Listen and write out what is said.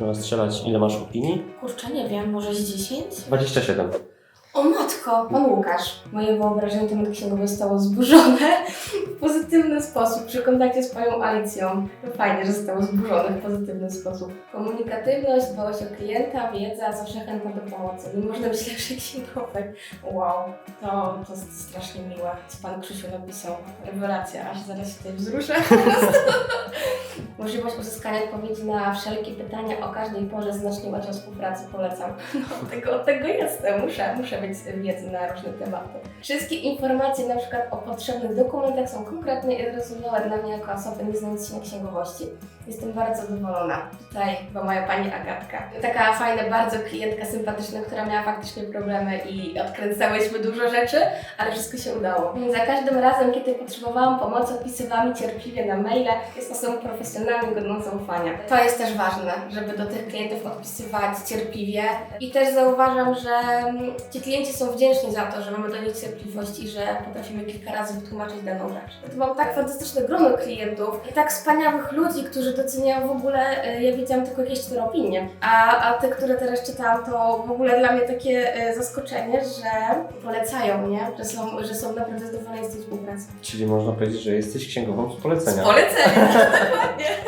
Miała strzelać, ile masz opinii? Kurczę, nie wiem, może z 10? 27. O matko, pan Łukasz. Moje wyobrażenie na temat księgowej zostało zburzone w pozytywny sposób przy kontakcie z panią Alicją. To fajnie, że zostało zburzone w pozytywny sposób. Komunikatywność, dbałość o klienta, wiedza, zawsze chętna do pomocy. Nie można być lepszy księgowy. Wow, to, to jest strasznie miłe, co pan Krzysiu napisał. Rewelacja, aż zaraz się tutaj wzruszę. Możliwość uzyskania odpowiedzi na wszelkie pytania o każdej porze znacznie łatwiej współpracy polecam. No, tego, tego jestem, muszę, muszę mieć wiedzę na różne tematy. Wszystkie informacje na przykład o potrzebnych dokumentach są konkretne i zrozumiałe dla mnie jako osoby nie się na księgowości. Jestem bardzo zadowolona. Tutaj chyba moja pani Agatka. Taka fajna bardzo klientka sympatyczna, która miała faktycznie problemy i odkręcałyśmy dużo rzeczy, ale wszystko się udało. Za każdym razem, kiedy potrzebowałam pomocy, odpisywałam cierpliwie na maile. Jest osobą profesjonalną, godną zaufania. To jest też ważne, żeby do tych klientów odpisywać cierpliwie. I też zauważam, że mm, ci klienci są wdzięczni za to, że mamy do nich cierpliwość i że potrafimy kilka razy wytłumaczyć daną rzecz. To mam tak fantastyczne grono klientów i tak wspaniałych ludzi, którzy doceniają w ogóle, y, ja widziałam tylko jakieś cztery opinie, a, a te, które teraz czytałam, to w ogóle dla mnie takie y, zaskoczenie, że polecają, nie? Że są, że są naprawdę zadowoleni z tej współpracy. Czyli można powiedzieć, że jesteś księgową z polecenia. Polecenia, dokładnie.